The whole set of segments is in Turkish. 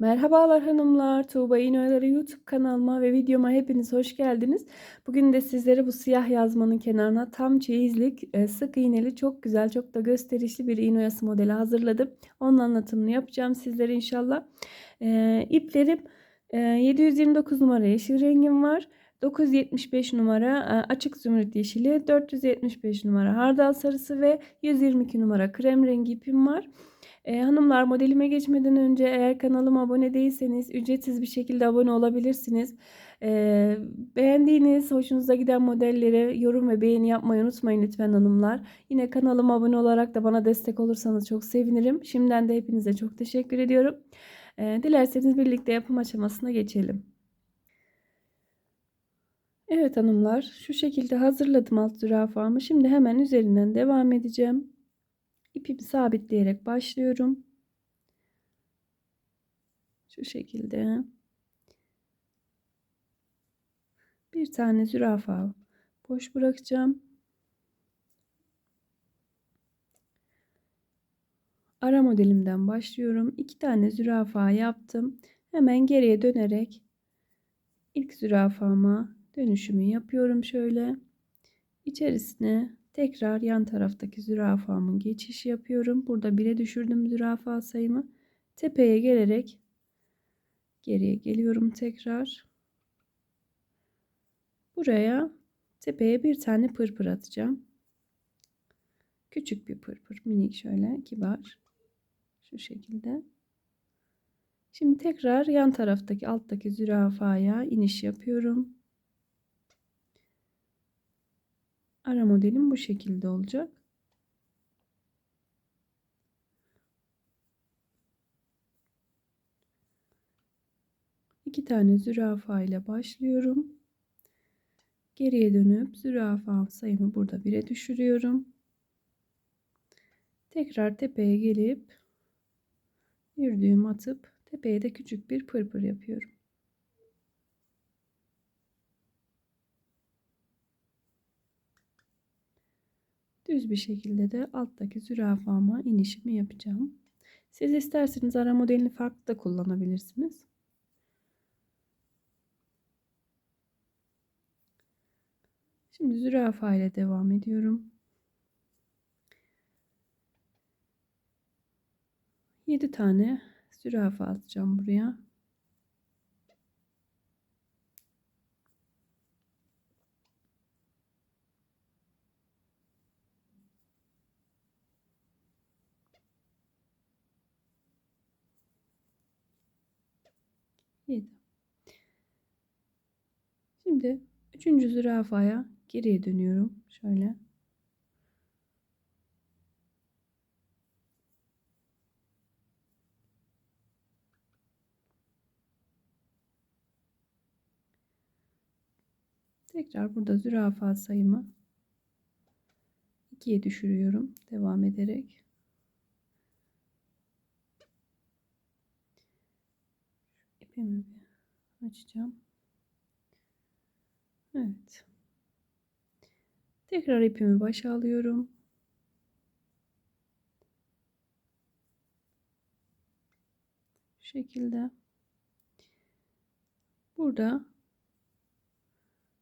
Merhabalar hanımlar, Tuğba İğneoyaları YouTube kanalıma ve videoma hepiniz hoş geldiniz. Bugün de sizlere bu siyah yazmanın kenarına tam çeyizlik, e, sık iğneli, çok güzel, çok da gösterişli bir iğne modeli hazırladım. Onun anlatımını yapacağım sizlere inşallah. E, iplerim e, 729 numara yeşil rengim var. 975 numara e, açık zümrüt yeşili, 475 numara hardal sarısı ve 122 numara krem rengi ipim var. E, hanımlar modelime geçmeden önce eğer kanalıma abone değilseniz ücretsiz bir şekilde abone olabilirsiniz. E, beğendiğiniz, hoşunuza giden modellere yorum ve beğeni yapmayı unutmayın lütfen hanımlar. Yine kanalıma abone olarak da bana destek olursanız çok sevinirim. Şimdiden de hepinize çok teşekkür ediyorum. E, dilerseniz birlikte yapım aşamasına geçelim. Evet hanımlar şu şekilde hazırladım alt zürafamı. Şimdi hemen üzerinden devam edeceğim. İpimi sabitleyerek başlıyorum. Şu şekilde. Bir tane zürafa boş bırakacağım. Ara modelimden başlıyorum. İki tane zürafa yaptım. Hemen geriye dönerek ilk zürafama dönüşümü yapıyorum şöyle. İçerisine tekrar yan taraftaki zürafamın geçiş yapıyorum. Burada 1'e düşürdüm zürafa sayımı. Tepeye gelerek geriye geliyorum tekrar. Buraya tepeye bir tane pırpır atacağım. Küçük bir pırpır, minik şöyle kibar. Şu şekilde. Şimdi tekrar yan taraftaki alttaki zürafaya iniş yapıyorum. Ara modelim bu şekilde olacak. İki tane zürafa ile başlıyorum. Geriye dönüp zürafa sayımı burada 1'e düşürüyorum. Tekrar tepeye gelip bir düğüm atıp tepeye de küçük bir pırpır yapıyorum. Düz bir şekilde de alttaki zürafama inişimi yapacağım. Siz isterseniz ara modelini farklı da kullanabilirsiniz. Şimdi zürafa ile devam ediyorum. 7 tane zürafa atacağım buraya. Yedi. Şimdi üçüncü zürafaya geriye dönüyorum. Şöyle. Tekrar burada zürafa sayımı 2'ye düşürüyorum. Devam ederek. İpimi bir açacağım. Evet. Tekrar ipimi başa alıyorum. Şu şekilde. Burada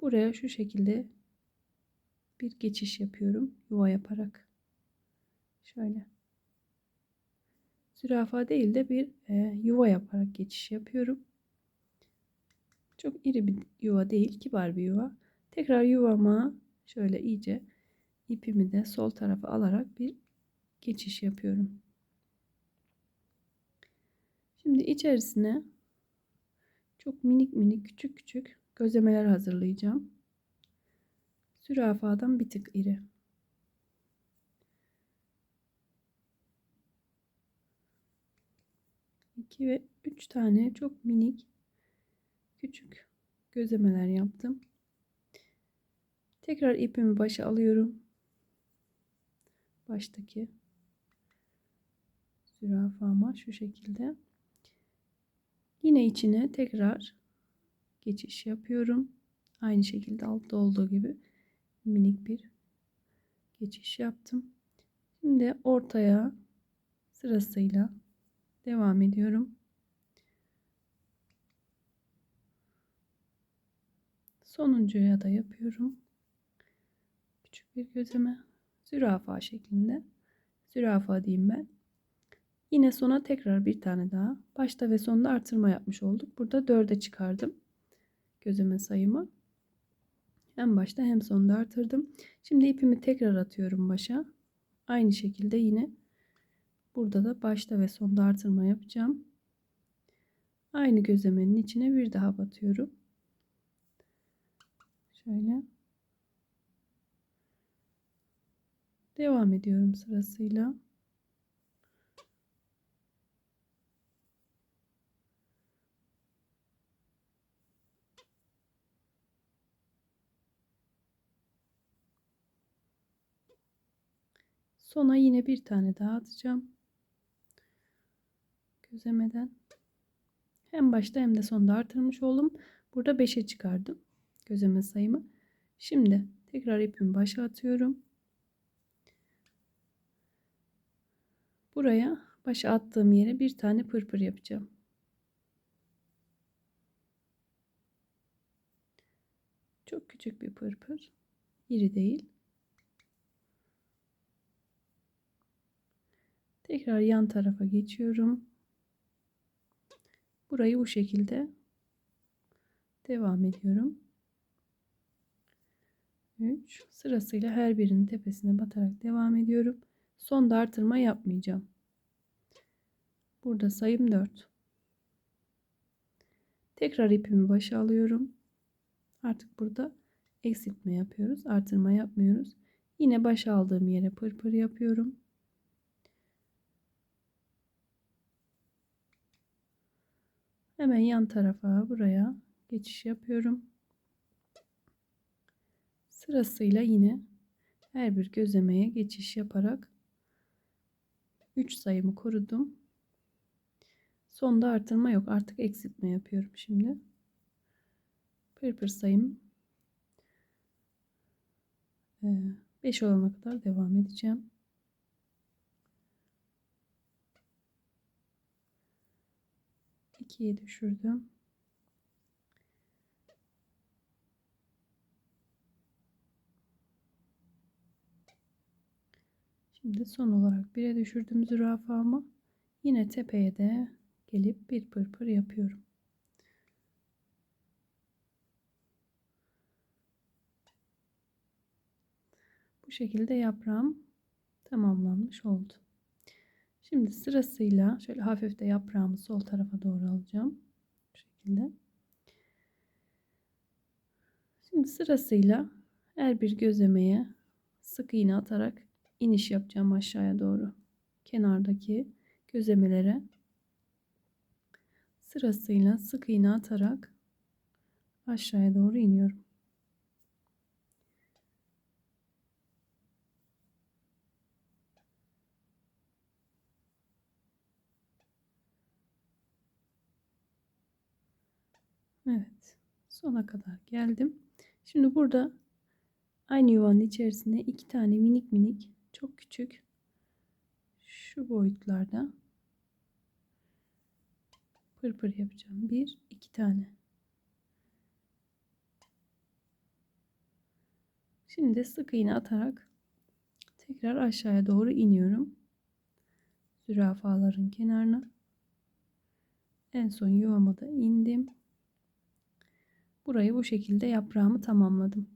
buraya şu şekilde bir geçiş yapıyorum yuva yaparak. Şöyle. Zürafa değil de bir e, yuva yaparak geçiş yapıyorum. Çok iri bir yuva değil, kibar bir yuva. Tekrar yuvama şöyle iyice ipimi de sol tarafa alarak bir geçiş yapıyorum. Şimdi içerisine çok minik minik küçük küçük gözlemeler hazırlayacağım. Zürafadan bir tık iri. İki ve üç tane çok minik küçük gözlemeler yaptım. Tekrar ipimi başa alıyorum. Baştaki zürafama şu şekilde. Yine içine tekrar geçiş yapıyorum. Aynı şekilde altta olduğu gibi minik bir geçiş yaptım. Şimdi ortaya sırasıyla devam ediyorum. Sonuncuya da yapıyorum. Küçük bir gözleme. Zürafa şeklinde. Zürafa diyeyim ben. Yine sona tekrar bir tane daha. Başta ve sonda artırma yapmış olduk. Burada dörde çıkardım. Gözleme sayımı. Hem başta hem sonda artırdım. Şimdi ipimi tekrar atıyorum başa. Aynı şekilde yine burada da başta ve sonda artırma yapacağım. Aynı gözlemenin içine bir daha batıyorum. Şöyle. Devam ediyorum sırasıyla. Sona yine bir tane daha atacağım. Gözlemeden. Hem başta hem de sonda artırmış oldum. Burada 5'e çıkardım. Gözleme sayımı. Şimdi tekrar ipimi başa atıyorum. Buraya başa attığım yere bir tane pırpır yapacağım. Çok küçük bir pırpır. İri değil. Tekrar yan tarafa geçiyorum. Burayı bu şekilde devam ediyorum. 3 sırasıyla her birinin tepesine batarak devam ediyorum. Son artırma yapmayacağım. Burada sayım 4. Tekrar ipimi başa alıyorum. Artık burada eksiltme yapıyoruz. Artırma yapmıyoruz. Yine başa aldığım yere pırpır yapıyorum. Hemen yan tarafa buraya geçiş yapıyorum. Sırasıyla yine her bir gözlemeye geçiş yaparak 3 sayımı korudum. Sonda artırma yok. Artık eksiltme yapıyorum şimdi. Pırpır sayım 5 olana kadar devam edeceğim. 2'ye düşürdüm. Şimdi son olarak 1'e düşürdüm zürafamı. Yine tepeye de gelip bir pırpır yapıyorum. Bu şekilde yaprağım tamamlanmış oldu. Şimdi sırasıyla şöyle hafif de yaprağımı sol tarafa doğru alacağım. Bu şekilde. Şimdi sırasıyla her bir gözlemeye sık iğne atarak iniş yapacağım aşağıya doğru. Kenardaki gözlemelere sırasıyla sık iğne atarak aşağıya doğru iniyorum. Evet. Sona kadar geldim. Şimdi burada aynı yuvanın içerisine iki tane minik minik çok küçük şu boyutlarda pırpır yapacağım. Bir, iki tane. Şimdi sık iğne atarak tekrar aşağıya doğru iniyorum. Zürafaların kenarına. En son yuvama da indim. Burayı bu şekilde yaprağımı tamamladım.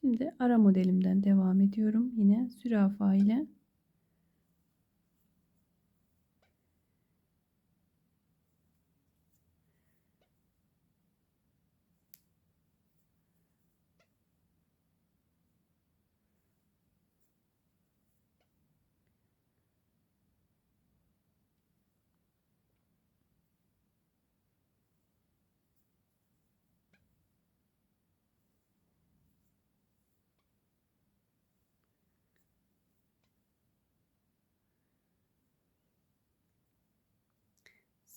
Şimdi ara modelimden devam ediyorum. Yine zürafa ile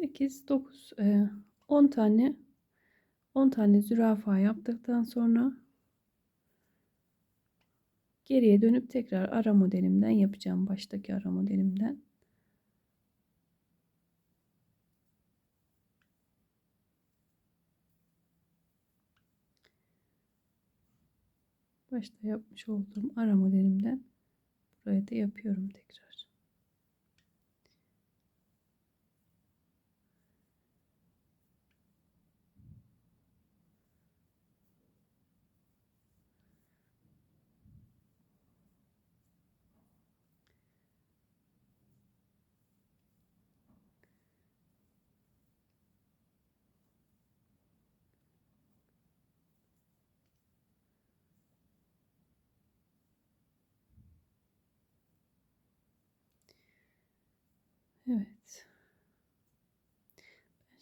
sekiz dokuz e, on tane 10 tane zürafa yaptıktan sonra geriye dönüp tekrar ara modelimden yapacağım baştaki ara modelimden. başta yapmış olduğum ara modelimden buraya da yapıyorum tekrar. Evet.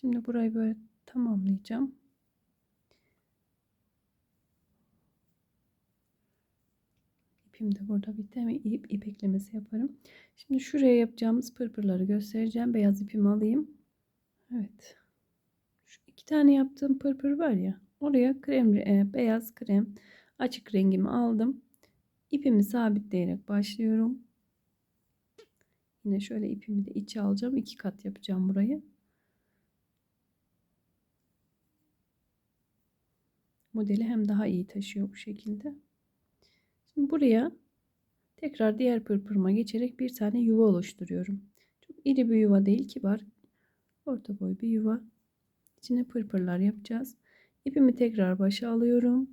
Şimdi burayı böyle tamamlayacağım. İpim de burada bitti. Hemen ip, ip eklemesi yaparım. Şimdi şuraya yapacağımız pırpırları göstereceğim. Beyaz ipimi alayım. Evet. Şu iki tane yaptığım pırpır var ya. Oraya krem, e, beyaz krem açık rengimi aldım. İpimi sabitleyerek başlıyorum. Yine şöyle ipimi de içe alacağım. iki kat yapacağım burayı. Modeli hem daha iyi taşıyor bu şekilde. Şimdi buraya tekrar diğer pırpırıma geçerek bir tane yuva oluşturuyorum. Çok iri bir yuva değil kibar. Orta boy bir yuva. İçine pırpırlar yapacağız. İpimi tekrar başa alıyorum.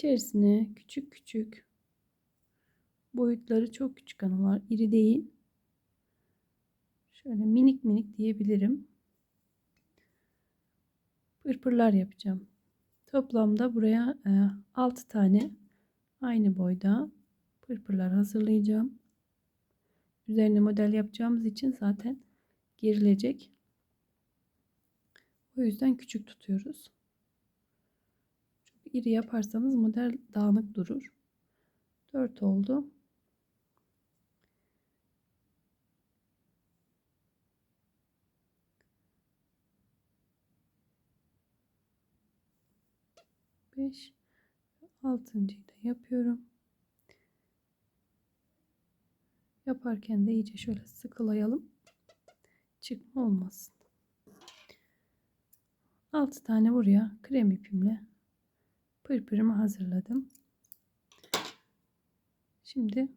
İçerisine küçük küçük boyutları çok küçük analar, iri değil. Şöyle minik minik diyebilirim. Pırpırlar yapacağım. Toplamda buraya 6 tane aynı boyda pırpırlar hazırlayacağım. Üzerine model yapacağımız için zaten girilecek. O yüzden küçük tutuyoruz iri yaparsanız model dağınık durur. 4 oldu. Beş, altıncıyı da yapıyorum. Yaparken de iyice şöyle sıkılayalım. Çıkma olmasın. 6 tane buraya krem ipimle pırpırımı hazırladım. Şimdi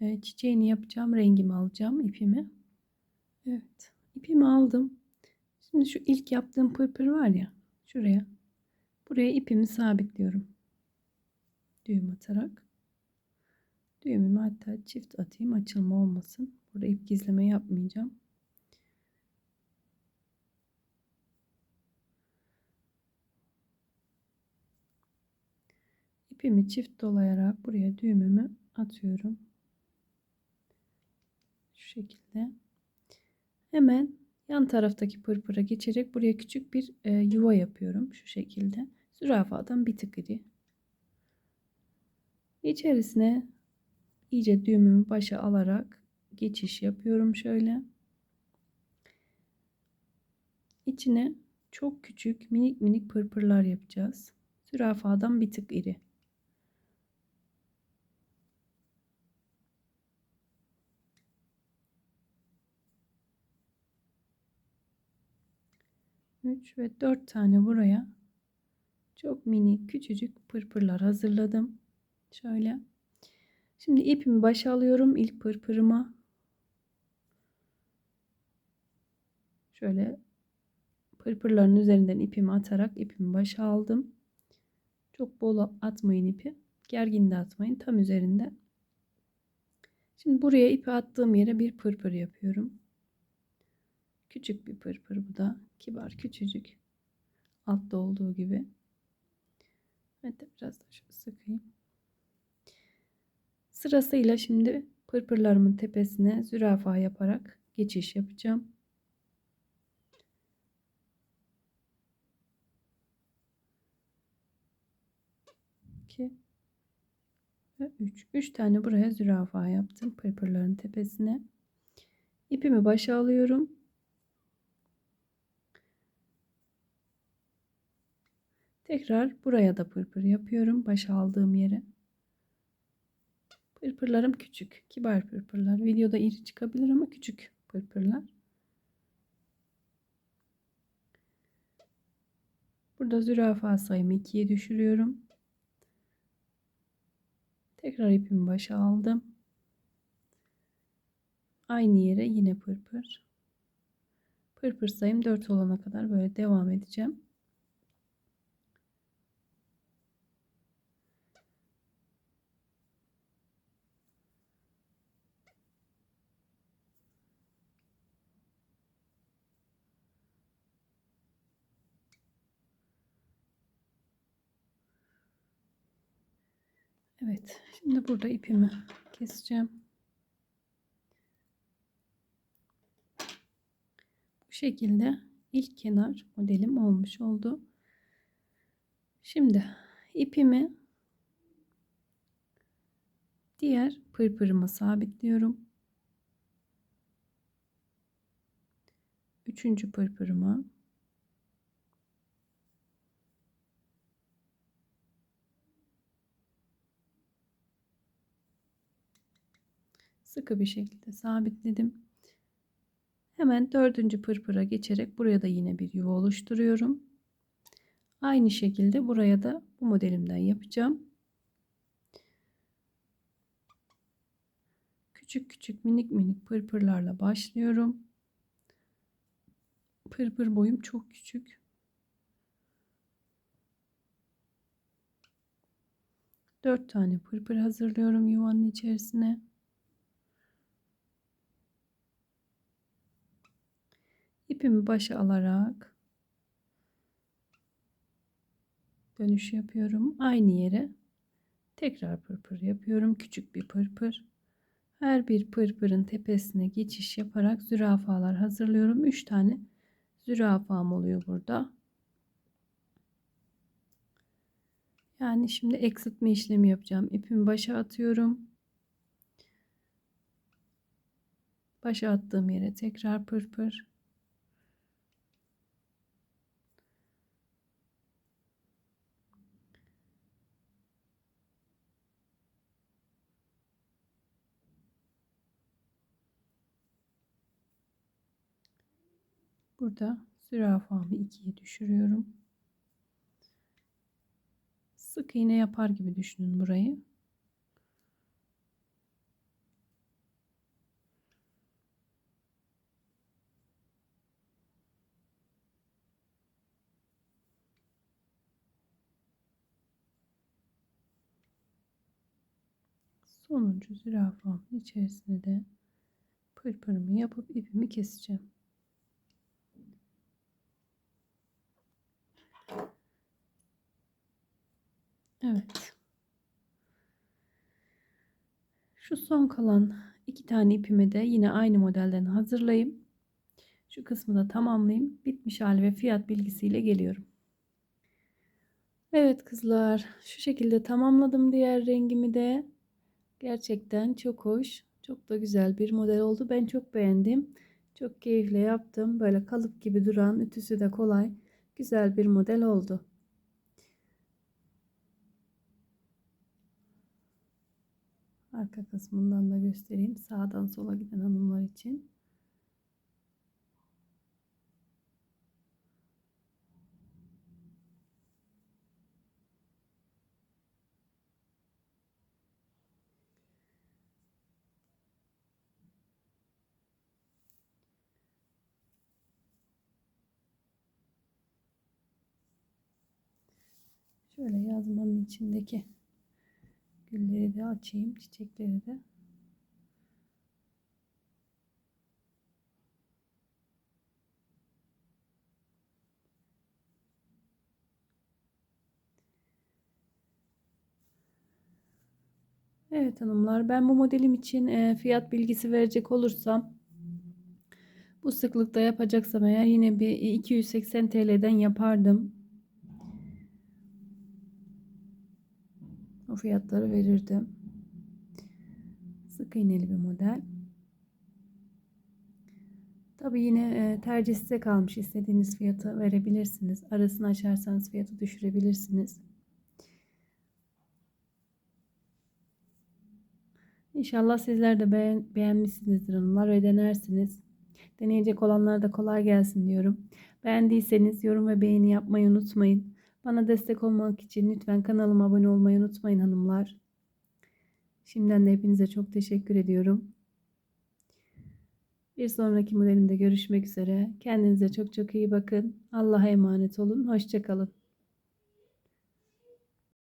e, çiçeğini yapacağım. Rengimi alacağım. ipimi. Evet. ipimi aldım. Şimdi şu ilk yaptığım pırpır var ya. Şuraya. Buraya ipimi sabitliyorum. Düğüm atarak. Düğümümü hatta çift atayım. Açılma olmasın. Burada ip gizleme yapmayacağım. İpimi çift dolayarak buraya düğümümü atıyorum. Şu şekilde. Hemen yan taraftaki pırpıra geçerek buraya küçük bir e, yuva yapıyorum. Şu şekilde. Zürafadan bir tık iri. İçerisine iyice düğümümü başa alarak geçiş yapıyorum şöyle. İçine çok küçük minik minik pırpırlar yapacağız. Zürafadan bir tık iri. 3 ve 4 tane buraya çok mini küçücük pırpırlar hazırladım. Şöyle. Şimdi ipimi başa alıyorum ilk pırpırıma. Şöyle pırpırların üzerinden ipimi atarak ipimi başa aldım. Çok bol atmayın ipi. Gergin de atmayın. Tam üzerinde. Şimdi buraya ipi attığım yere bir pırpır yapıyorum. Küçük bir pırpır bu da. Kibar küçücük. Altta olduğu gibi. Evet biraz da şöyle sıkayım. Sırasıyla şimdi pırpırlarımın tepesine zürafa yaparak geçiş yapacağım. İki ve üç. Üç tane buraya zürafa yaptım pırpırların tepesine. İpimi başa alıyorum. Tekrar buraya da pırpır yapıyorum. Başa aldığım yere. Pırpırlarım küçük. Kibar pırpırlar. Videoda iri çıkabilir ama küçük pırpırlar. Burada zürafa sayımı 2'ye düşürüyorum. Tekrar ipimi başa aldım. Aynı yere yine pırpır. Pırpır sayım 4 olana kadar böyle devam edeceğim. Evet, şimdi burada ipimi keseceğim. Bu şekilde ilk kenar modelim olmuş oldu. Şimdi ipimi diğer pırpırıma sabitliyorum. Üçüncü pırpırıma sıkı bir şekilde sabitledim. Hemen dördüncü pırpıra geçerek buraya da yine bir yuva oluşturuyorum. Aynı şekilde buraya da bu modelimden yapacağım. Küçük küçük minik minik pırpırlarla başlıyorum. Pırpır boyum çok küçük. Dört tane pırpır hazırlıyorum yuvanın içerisine. İpimi başa alarak dönüş yapıyorum. Aynı yere tekrar pırpır yapıyorum. Küçük bir pırpır. Her bir pırpırın tepesine geçiş yaparak zürafalar hazırlıyorum. 3 tane zürafam oluyor burada. Yani şimdi eksiltme işlemi yapacağım. İpimi başa atıyorum. Başa attığım yere tekrar pırpır. Burada zürafamı ikiye düşürüyorum. Sık iğne yapar gibi düşünün burayı. Sonuncu zürafamın içerisine de pırpırımı yapıp ipimi keseceğim. Evet. Şu son kalan iki tane ipimi de yine aynı modelden hazırlayayım. Şu kısmı da tamamlayayım. Bitmiş hali ve fiyat bilgisiyle geliyorum. Evet kızlar şu şekilde tamamladım diğer rengimi de. Gerçekten çok hoş. Çok da güzel bir model oldu. Ben çok beğendim. Çok keyifle yaptım. Böyle kalıp gibi duran, ütüsü de kolay. Güzel bir model oldu. Arka kısmından da göstereyim. Sağdan sola giden hanımlar için. Şöyle yazmanın içindeki Gülleri de açayım. Çiçekleri de. Evet hanımlar ben bu modelim için e, fiyat bilgisi verecek olursam bu sıklıkta yapacaksam eğer yine bir 280 TL'den yapardım. O fiyatları verirdim. Sık iğneli bir model. Tabi yine e, tercih size kalmış. istediğiniz fiyatı verebilirsiniz. Arasını açarsanız fiyatı düşürebilirsiniz. İnşallah sizler de beğen, beğenmişsinizdir hanımlar ve denersiniz. Deneyecek olanlara da kolay gelsin diyorum. Beğendiyseniz yorum ve beğeni yapmayı unutmayın. Bana destek olmak için lütfen kanalıma abone olmayı unutmayın hanımlar. Şimdiden de hepinize çok teşekkür ediyorum. Bir sonraki modelimde görüşmek üzere. Kendinize çok çok iyi bakın. Allah'a emanet olun. Hoşçakalın.